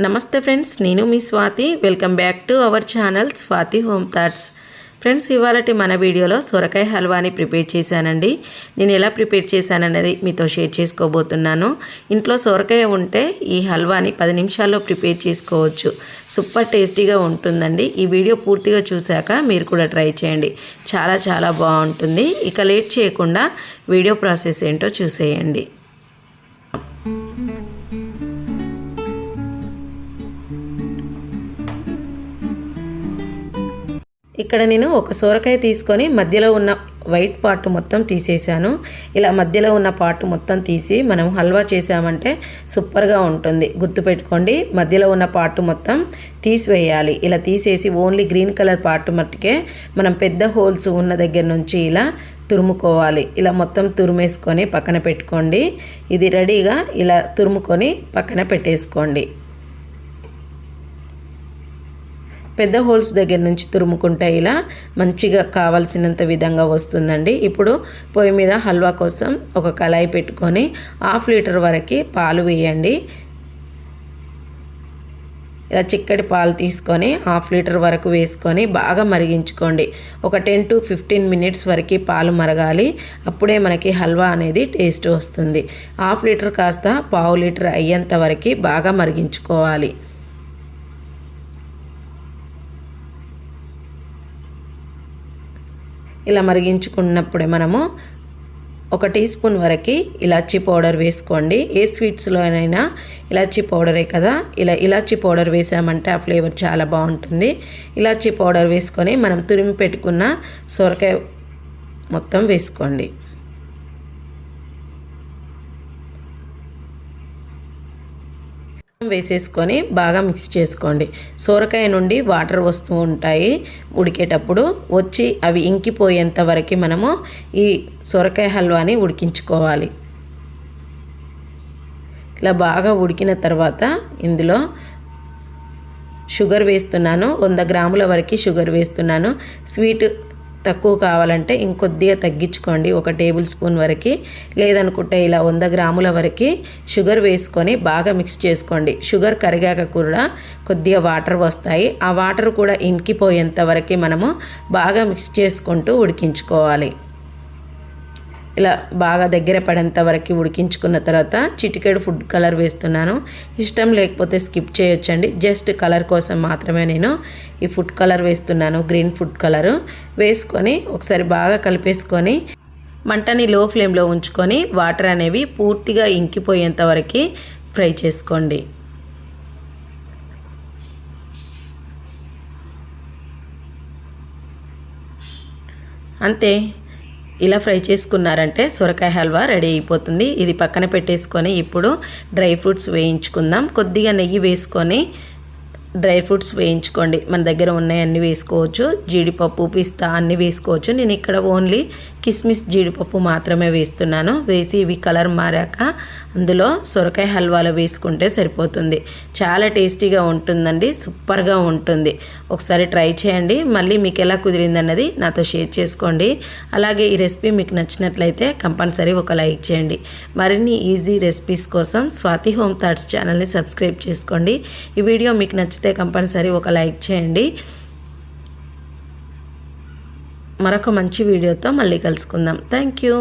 నమస్తే ఫ్రెండ్స్ నేను మీ Swathi. Welcome back to our channel Swathi home thoughts. Friends ఇవాళటి మన వీడియోలో సొరకాయ హల్వాని ప్రిపేర్ చేశానండి. నేను ఎలా ప్రిపేర్ చేశాననేది మీతో షేర్ చేసుకోబోతున్నాను. ఇంట్లో సొరకాయ ఉంటే ఈ హల్వాని పది నిమిషాల్లో ప్రిపేర్ చేసుకోవచ్చు. సూపర్ టేస్టీగా ఉంటుందండి. ఈ వీడియో పూర్తిగా చూశాక మీరు కూడా ట్రై చేయండి. చాలా చాలా బాగుంటుంది. ఇక లేట్ చేయకుండా వీడియో ప్రాసెస్ ఏంటో చూసేయండి. ఇక్కడ నేను ఒక సొరకాయ తీసుకొని మధ్యలో ఉన్న వైట్ పార్ట్ మొత్తం తీసేసాను ఇలా మధ్యలో ఉన్న పార్ట్ మొత్తం తీసి మనం హల్వా చేసామంటే సూపర్గా ఉంటుంది. గుర్తుపెట్టుకోండి మధ్యలో ఉన్న పార్ట్ మొత్తం తీసివేయాలి. ఇలా తీసేసి ఓన్లీ గ్రీన్ కలర్ పార్ట్ మట్టుకే మనం పెద్ద హోల్స్ ఉన్న దగ్గర నుంచి ఇలా తురుముకోవాలి. ఇలా మొత్తం తురిమేసుకొని పక్కన పెట్టుకోండి. ఇది రెడీగా ఇలా తురుముకొని పక్కన పెట్టేసుకోండి. పెద్ద హోల్స్ దగ్గర నుంచి తురుముకుంటే ఇలా మంచిగా కావాల్సినంత విధంగా వస్తుందండి. ఇప్పుడు పొయ్యి మీద హల్వా కోసం ఒక కళాయి పెట్టుకొని హాఫ్ లీటర్ వరకు పాలు వేయండి. ఇలా చిక్కటి పాలు తీసుకొని హాఫ్ లీటర్ వరకు వేసుకొని బాగా మరిగించుకోండి. ఒక టెన్ టు ఫిఫ్టీన్ మినిట్స్ వరకు పాలు మరగాలి. అప్పుడే మనకి హల్వా అనేది టేస్ట్ వస్తుంది. హాఫ్ లీటర్ కాస్త పావు లీటర్ అయ్యేంత వరకు బాగా మరిగించుకోవాలి. ఇలా మరిగించుకున్నప్పుడే మనము ఒక టీ స్పూన్ వరకు ఇలాచీ పౌడర్ వేసుకోండి. ఏ స్వీట్స్లోనైనా ఇలాచీ పౌడరే కదా? ఇలా ఇలాచీ పౌడర్ వేసామంటే ఆ ఫ్లేవర్ చాలా బాగుంటుంది. ఇలాచీ పౌడర్ వేసుకొని మనం తురిమి పెట్టుకున్న సొరకాయ మొత్తం వేసుకోండి. వేసేసుకొని బాగా మిక్స్ చేసుకోండి. సోరకాయ నుండి వాటర్ వస్తూ ఉంటాయి. ఉడికేటప్పుడు వచ్చి అవి ఇంకిపోయేంత వరకు మనము ఈ సొరకాయ హల్వాని ఉడికించుకోవాలి. ఇలా బాగా ఉడికిన తర్వాత ఇందులో షుగర్ వేస్తున్నాను. వంద గ్రాముల వరకు షుగర్ వేస్తున్నాను. స్వీట్ తక్కువ కావాలంటే ఇంకొద్దిగా తగ్గించుకోండి. ఒక టేబుల్ స్పూన్ వరకు లేదనుకుంటే ఇలా వంద గ్రాముల వరకు షుగర్ వేసుకొని బాగా మిక్స్ చేసుకోండి. షుగర్ కరిగాక కూడా కొద్దిగా వాటర్ వస్తాయి. ఆ వాటర్ కూడా ఇంకిపోయేంత వరకు మనము బాగా మిక్స్ చేసుకుంటూ ఉడికించుకోవాలి. ఇలా బాగా దగ్గర పడేంత వరకు ఉడికించుకున్న తర్వాత చిటికెడు ఫుడ్ కలర్ వేస్తున్నాను. ఇష్టం లేకపోతే స్కిప్ చేయొచ్చండి. జస్ట్ కలర్ కోసం మాత్రమే నేను ఈ ఫుడ్ కలర్ వేస్తున్నాను గ్రీన్ ఫుడ్ కలర్. వేసుకొని ఒకసారి బాగా కలిపేసుకొని మంటని లో ఫ్లేమ్లో ఉంచుకొని వాటర్ అనేవి పూర్తిగా ఇంకిపోయేంత వరకు ఫ్రై చేసుకోండి. అంతే. ఇలా ఫ్రై చేసుకున్నారంటే సొరకాయ హల్వా రెడీ అయిపోతుంది. ఇది పక్కన పెట్టేసుకొని ఇప్పుడు డ్రై ఫ్రూట్స్ వేయించుకుందాం. కొద్దిగా నెయ్యి వేసుకొని డ్రై ఫ్రూట్స్ వేయించుకోండి. మన దగ్గర ఉన్నాయి అన్నీ వేసుకోవచ్చు. జీడిపప్పు పిస్తా అన్నీ వేసుకోవచ్చు. నేను ఇక్కడ ఓన్లీ కిస్మిస్ జీడిపప్పు మాత్రమే వేస్తున్నాను. వేసి ఇవి కలర్ మారాక అందులో సొరకాయ హల్వాలో వేసుకుంటే సరిపోతుంది. చాలా టేస్టీగా ఉంటుందండి. సూపర్గా ఉంటుంది. ఒకసారి ట్రై చేయండి. మళ్ళీ మీకు ఎలా కుదిరిందన్నది నాతో షేర్ చేసుకోండి. అలాగే ఈ రెసిపీ మీకు నచ్చినట్లయితే కంపల్సరీ ఒక లైక్ చేయండి. మరిన్ని ఈజీ రెసిపీస్ కోసం స్వాతి హోమ్ థాట్స్ ఛానల్ని సబ్స్క్రైబ్ చేసుకోండి. ఈ వీడియో మీకు నచ్చితే కంపల్సరీ ఒక లైక్ చేయండి. మరొక మంచి వీడియోతో మళ్ళీ కలుసుకుందాం. Thank you